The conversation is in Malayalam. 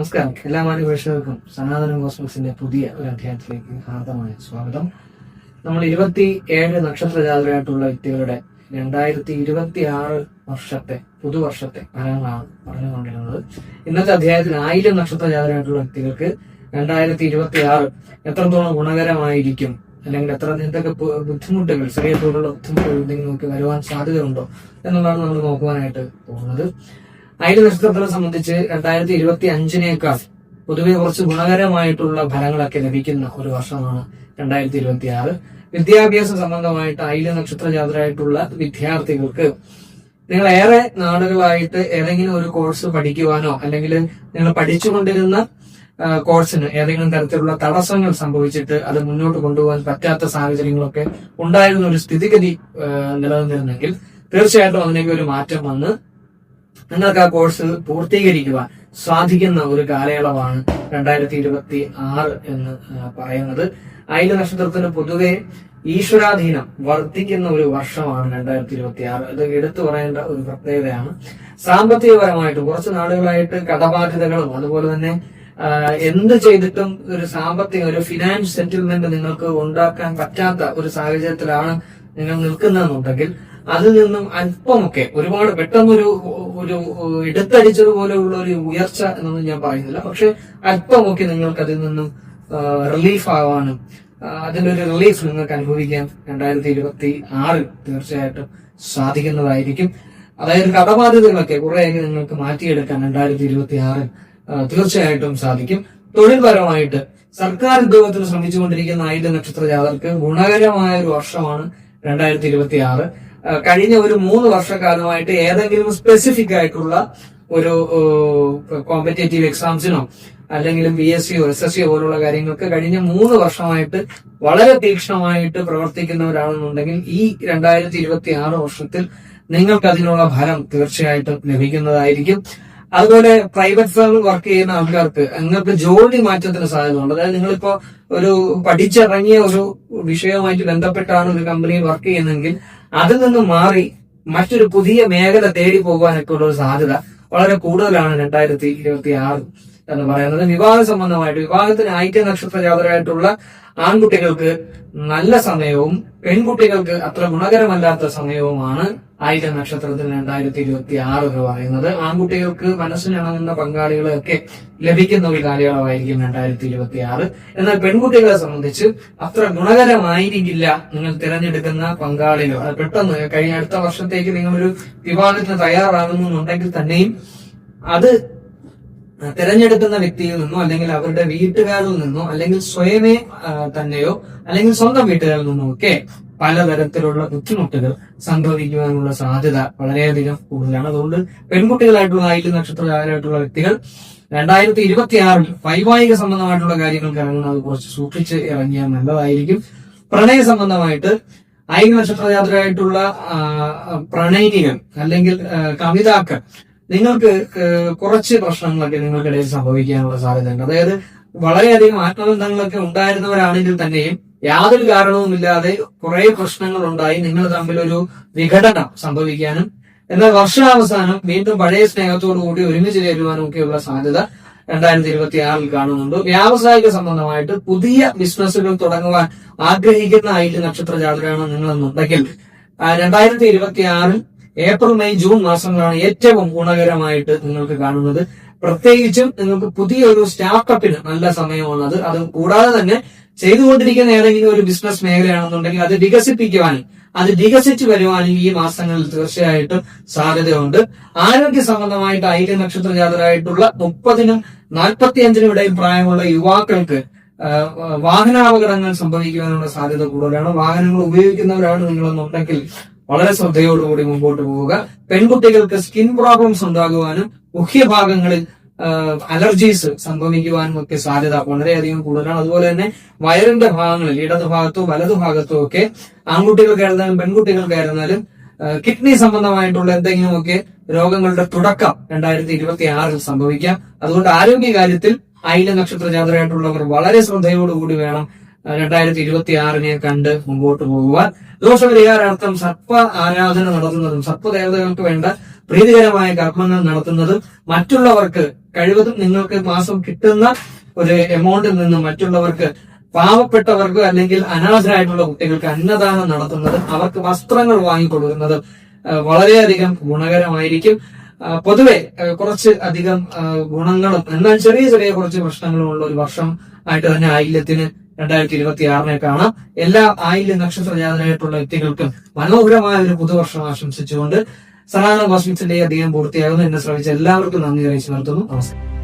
നമസ്കാരം. എല്ലാ മാന്യപേക്ഷകർക്കും സനാതന കോസ്മോസിന്റെ പുതിയ ഒരു അധ്യായത്തിലേക്ക് ഹാർദമായ സ്വാഗതം. നമ്മൾ ഇരുപത്തി ഏഴ് നക്ഷത്ര ജാതകമായിട്ടുള്ള വ്യക്തികളുടെ രണ്ടായിരത്തി ഇരുപത്തി ആറ് വർഷത്തെ പുതുവർഷത്തെ ഫലങ്ങളാണ് പറഞ്ഞുകൊണ്ടിരുന്നത്. ഇന്നത്തെ അധ്യായത്തിൽ ആയിരം നക്ഷത്ര ജാതകമായിട്ടുള്ള വ്യക്തികൾക്ക് രണ്ടായിരത്തി ഇരുപത്തി ആറ് എത്രത്തോളം ഗുണകരമായിരിക്കും? അല്ലെങ്കിൽ എത്ര എന്തൊക്കെ ബുദ്ധിമുട്ടുകൾ ചെറിയ ബുദ്ധിമുട്ടുകൾ എന്തെങ്കിലും നോക്കി വരുവാൻ സാധ്യതയുണ്ടോ എന്നുള്ളതാണ് നമ്മൾ നോക്കുവാനായിട്ട് പോകുന്നത്. ആയിരം നക്ഷത്രത്തെ സംബന്ധിച്ച് രണ്ടായിരത്തി ഇരുപത്തി അഞ്ചിനേക്കാൾ പൊതുവെ കുറച്ച് ഗുണകരമായിട്ടുള്ള ഫലങ്ങളൊക്കെ ലഭിക്കുന്ന ഒരു വർഷമാണ് രണ്ടായിരത്തി ഇരുപത്തി ആറ് വിദ്യാഭ്യാസ സംബന്ധമായിട്ട് ആയിരം നക്ഷത്ര ജാതരായിട്ടുള്ള വിദ്യാർത്ഥികൾക്ക് നിങ്ങൾ ഏറെ നാളുകളായിട്ട് ഏതെങ്കിലും ഒരു കോഴ്സ് പഠിക്കുവാനോ അല്ലെങ്കിൽ നിങ്ങൾ പഠിച്ചുകൊണ്ടിരുന്ന കോഴ്സിന് ഏതെങ്കിലും തരത്തിലുള്ള തടസ്സങ്ങൾ സംഭവിച്ചിട്ട് അത് മുന്നോട്ട് കൊണ്ടുപോകാൻ പറ്റാത്ത സാഹചര്യങ്ങളൊക്കെ ഉണ്ടായിരുന്ന ഒരു സ്ഥിതിഗതി നിലനിന്നിരുന്നെങ്കിൽ തീർച്ചയായിട്ടും അതിലേക്ക് ഒരു മാറ്റം വന്ന് നിങ്ങൾക്ക് ആ കോഴ്സ് പൂർത്തീകരിക്കുവാൻ സാധിക്കുന്ന ഒരു കാലയളവാണ് രണ്ടായിരത്തി ഇരുപത്തി ആറ് എന്ന് പറയുന്നത്. അയില നക്ഷത്രത്തിന് പൊതുവെ ഈശ്വരാധീനം വർദ്ധിക്കുന്ന ഒരു വർഷമാണ് രണ്ടായിരത്തി ഇരുപത്തി ആറ് അത് എടുത്തു പറയേണ്ട ഒരു പ്രത്യേകതയാണ്. സാമ്പത്തികപരമായിട്ട് കുറച്ച് നാളുകളായിട്ട് കടബാധ്യതകളും അതുപോലെ തന്നെ എന്ത് ചെയ്തിട്ടും ഒരു സാമ്പത്തിക ഒരു ഫിനാൻസ് സെറ്റിൽമെന്റ് നിങ്ങൾക്ക് ഉണ്ടാക്കാൻ പറ്റാത്ത ഒരു സാഹചര്യത്തിലാണ് നിങ്ങൾ നിൽക്കുന്നതെന്നുണ്ടെങ്കിൽ അതിൽ നിന്നും അല്പമൊക്കെ ഒരുപാട് പെട്ടെന്നൊരു ഒരു എടുത്തടിച്ചതുപോലെയുള്ള ഒരു ഉയർച്ച എന്നൊന്നും ഞാൻ പറയുന്നില്ല. പക്ഷെ അല്പമൊക്കെ നിങ്ങൾക്ക് അതിൽ നിന്നും റിലീഫ് ആവാനും അതിന്റെ ഒരു റിലീഫ് നിങ്ങൾക്ക് അനുഭവിക്കാൻ രണ്ടായിരത്തി ഇരുപത്തി ആറിൽ തീർച്ചയായിട്ടും സാധിക്കുന്നതായിരിക്കും. അതായത് കടബാധ്യതകളൊക്കെ കുറെയൊക്കെ നിങ്ങൾക്ക് മാറ്റിയെടുക്കാൻ രണ്ടായിരത്തി ഇരുപത്തി ആറിൽ തീർച്ചയായിട്ടും സാധിക്കും. തൊഴിൽപരമായിട്ട് സർക്കാർ ഉദ്യോഗത്തിന് ശ്രമിച്ചുകൊണ്ടിരിക്കുന്ന ആയിരം നക്ഷത്ര ജാതർക്ക് ഗുണകരമായ ഒരു വർഷമാണ് രണ്ടായിരത്തി ഇരുപത്തി ആറ് കഴിഞ്ഞ ഒരു മൂന്ന് വർഷക്കാലമായിട്ട് ഏതെങ്കിലും സ്പെസിഫിക് ആയിട്ടുള്ള ഒരു കോമ്പറ്റേറ്റീവ് എക്സാംസിനോ അല്ലെങ്കിൽ ബി എസ് സിയോ എസ് എസ് സിയോ പോലുള്ള കാര്യങ്ങൾക്ക് കഴിഞ്ഞ മൂന്ന് വർഷമായിട്ട് വളരെ തീക്ഷണമായിട്ട് പ്രവർത്തിക്കുന്ന ഒരാളെന്നുണ്ടെങ്കിൽ ഈ രണ്ടായിരത്തി ഇരുപത്തി ആറ് വർഷത്തിൽ നിങ്ങൾക്ക് അതിനുള്ള ഫലം തീർച്ചയായിട്ടും ലഭിക്കുന്നതായിരിക്കും. അതുപോലെ പ്രൈവറ്റ് ഫേമിൽ വർക്ക് ചെയ്യുന്ന ആൾക്കാർക്ക് നിങ്ങൾക്ക് ജോലി മാറ്റത്തിന് സാധ്യതയുണ്ട്. അതായത് നിങ്ങളിപ്പോ ഒരു പഠിച്ചിറങ്ങിയ ഒരു വിഷയവുമായിട്ട് ബന്ധപ്പെട്ടാണ് ഒരു കമ്പനിയിൽ വർക്ക് ചെയ്യുന്നതെങ്കിൽ അതിൽ നിന്ന് മാറി മറ്റൊരു പുതിയ മേഖല തേടി പോകാനൊക്കെ ഉള്ള ഒരു സാധ്യത വളരെ കൂടുതലാണ് രണ്ടായിരത്തി ഇരുപത്തി ആറ് എന്ന് പറയുന്നത് വിവാഹ സംബന്ധമായിട്ട് വിവാഹത്തിന് ഐക്യ നക്ഷത്ര ജാതരായിട്ടുള്ള ആൺകുട്ടികൾക്ക് നല്ല സമയവും പെൺകുട്ടികൾക്ക് അത്ര ഗുണകരമല്ലാത്ത സമയവുമാണ് ആയിര നക്ഷത്രത്തിൽ രണ്ടായിരത്തി ഇരുപത്തി ആറ് എന്ന് പറയുന്നത്. ആൺകുട്ടികൾക്ക് മനസ്സിനിണങ്ങുന്ന പങ്കാളികളെയൊക്കെ ലഭിക്കുന്ന ഒരു കാലയളവായിരിക്കും രണ്ടായിരത്തി ഇരുപത്തി ആറ് എന്നാൽ പെൺകുട്ടികളെ സംബന്ധിച്ച് അത്ര ഗുണകരമായിരിക്കില്ല നിങ്ങൾ തിരഞ്ഞെടുക്കുന്ന പങ്കാളികൾ. പെട്ടെന്ന് കഴിഞ്ഞ അടുത്ത വർഷത്തേക്ക് നിങ്ങളൊരു വിവാഹത്തിന് തയ്യാറാകുന്നുണ്ടെങ്കിൽ തന്നെയും അത് തിരഞ്ഞെടുക്കുന്ന വ്യക്തിയിൽ നിന്നോ അല്ലെങ്കിൽ അവരുടെ വീട്ടുകാരിൽ നിന്നോ അല്ലെങ്കിൽ സ്വയമേ തന്നെയോ അല്ലെങ്കിൽ സ്വന്തം വീട്ടുകാരിൽ നിന്നോ ഒക്കെ പലതരത്തിലുള്ള ബുദ്ധിമുട്ടുകൾ സംഭവിക്കുവാനുള്ള സാധ്യത വളരെയധികം കൂടുതലാണ്. അതുകൊണ്ട് പെൺകുട്ടികളായിട്ടുള്ള ആയിരം നക്ഷത്രകാരായിട്ടുള്ള വ്യക്തികൾ രണ്ടായിരത്തി ഇരുപത്തി ആറിൽ വൈവാഹിക സംബന്ധമായിട്ടുള്ള കാര്യങ്ങൾക്ക് ഇറങ്ങുന്നത് കുറച്ച് സൂക്ഷിച്ച് ഇറങ്ങിയാൽ നല്ലതായിരിക്കും. പ്രണയ സംബന്ധമായിട്ട് ആയിരം നക്ഷത്രയാത്രയായിട്ടുള്ള പ്രണയിനികൾ അല്ലെങ്കിൽ കവിതാക്കൾ നിങ്ങൾക്ക് കുറച്ച് പ്രശ്നങ്ങളൊക്കെ നിങ്ങൾക്കിടയിൽ സംഭവിക്കാനുള്ള സാധ്യതയുണ്ട്. അതായത് വളരെയധികം ആത്മബന്ധങ്ങളൊക്കെ ഉണ്ടായിരുന്നവരാണെങ്കിൽ തന്നെയും യാതൊരു കാരണവുമില്ലാതെ കുറെ പ്രശ്നങ്ങൾ ഉണ്ടായി നിങ്ങൾ തമ്മിൽ ഒരു വിഘടനം സംഭവിക്കാനും എന്നാൽ വർഷാവസാനം വീണ്ടും പഴയ സ്നേഹത്തോടു കൂടി ഒരുമിച്ച് ചേരുവാനും ഒക്കെയുള്ള സാധ്യത രണ്ടായിരത്തി ഇരുപത്തി ആറിൽ കാണുന്നുണ്ട്. വ്യാവസായിക സംബന്ധമായിട്ട് പുതിയ ബിസിനസ്സുകൾ തുടങ്ങുവാൻ ആഗ്രഹിക്കുന്ന ഐറ്റ് നക്ഷത്ര ജാതകമാണ് നിങ്ങളെന്നുണ്ടെങ്കിൽ രണ്ടായിരത്തി ഇരുപത്തി ആറിൽ ഏപ്രിൽ മെയ് ജൂൺ മാസങ്ങളാണ് ഏറ്റവും ഗുണകരമായിട്ട് നിങ്ങൾക്ക് കാണുന്നത്. പ്രത്യേകിച്ചും നിങ്ങൾക്ക് പുതിയൊരു സ്റ്റാർട്ടപ്പിന് നല്ല സമയമാണ് അത് അത് കൂടാതെ തന്നെ ചെയ്തുകൊണ്ടിരിക്കുന്ന ഏതെങ്കിലും ഒരു ബിസിനസ് മേഖലയാണെന്നുണ്ടെങ്കിൽ അത് വികസിപ്പിക്കുവാനും അത് വികസിച്ചു വരുവാനും ഈ മാസങ്ങളിൽ തീർച്ചയായിട്ടും സാധ്യതയുണ്ട്. ആരോഗ്യ സംബന്ധമായിട്ട് ഐക്യ നക്ഷത്ര ജാതരായിട്ടുള്ള മുപ്പതിനും നാൽപ്പത്തിയഞ്ചിനും ഇടയിൽ പ്രായമുള്ള യുവാക്കൾക്ക് വാഹനാപകടങ്ങൾ സംഭവിക്കുവാനുള്ള സാധ്യത കൂടുതലാണ്. വാഹനങ്ങൾ ഉപയോഗിക്കുന്നവരാണ് നിങ്ങളെന്നുണ്ടെങ്കിൽ വളരെ ശ്രദ്ധയോടുകൂടി മുമ്പോട്ട് പോവുക. പെൺകുട്ടികൾക്ക് സ്കിൻ പ്രോബ്ലംസ് ഉണ്ടാകുവാനും മുഖ്യഭാഗങ്ങളിൽ അലർജീസ് സംഭവിക്കുവാനും ഒക്കെ സാധ്യത വളരെയധികം കൂടുതലാണ്. അതുപോലെ തന്നെ വയറിന്റെ ഭാഗങ്ങളിൽ ഇടതു ഭാഗത്തോ വലതു ഭാഗത്തോ ഒക്കെ ആൺകുട്ടികൾക്കായിരുന്നാലും പെൺകുട്ടികൾക്കായിരുന്നാലും കിഡ്നി സംബന്ധമായിട്ടുള്ള എന്തെങ്കിലുമൊക്കെ രോഗങ്ങളുടെ തുടക്കം രണ്ടായിരത്തി ഇരുപത്തി ആറിൽ സംഭവിക്കാം. അതുകൊണ്ട് ആരോഗ്യ കാര്യത്തിൽ അയില നക്ഷത്ര ജാതരായിട്ടുള്ളവർ വളരെ ശ്രദ്ധയോടുകൂടി വേണം. രണ്ടായിരത്തി ഇരുപത്തി ആറിനെ കണ്ട് മുമ്പോട്ട് പോകുവാൻ. ദോഷപരിഹാരാർത്ഥം സർപ്പ ആരാധന നടത്തുന്നതും സർപ്പദേവതകൾക്ക് വേണ്ട പ്രീതികരമായ കർമ്മങ്ങൾ നടത്തുന്നതും മറ്റുള്ളവർക്ക് കഴിവതും നിങ്ങൾക്ക് മാസം കിട്ടുന്ന ഒരു എമൗണ്ടിൽ നിന്ന് മറ്റുള്ളവർക്ക് പാവപ്പെട്ടവർക്ക് അല്ലെങ്കിൽ അനാഥരായിട്ടുള്ള കുട്ടികൾക്ക് അന്നദാനം നടത്തുന്നത് അവർക്ക് വസ്ത്രങ്ങൾ വാങ്ങിക്കൊടുക്കുന്നത് വളരെയധികം ഗുണകരമായിരിക്കും. പൊതുവെ കുറച്ച് അധികം ഗുണങ്ങളും എന്നാൽ ചെറിയ ചെറിയ കുറച്ച് പ്രശ്നങ്ങളും ഉള്ള ഒരു വർഷം ആയിട്ട് തന്നെ ആയില്യത്തിന് രണ്ടായിരത്തി ഇരുപത്തി ആറിനെ കാണാം എല്ലാ ആയില്യ നക്ഷത്ര ജാതരായിട്ടുള്ള വ്യക്തികൾക്കും മനോഹരമായ ഒരു പുതുവർഷം ആശംസിച്ചുകൊണ്ട് സനാതന കോസ്മിക്സിന്റെ അധികം പൂർത്തിയാകുന്നു. എന്നെ ശ്രമിച്ച എല്ലാവർക്കും നന്ദി അറിയിച്ചു നിർത്തുന്നു. നമസ്കാരം.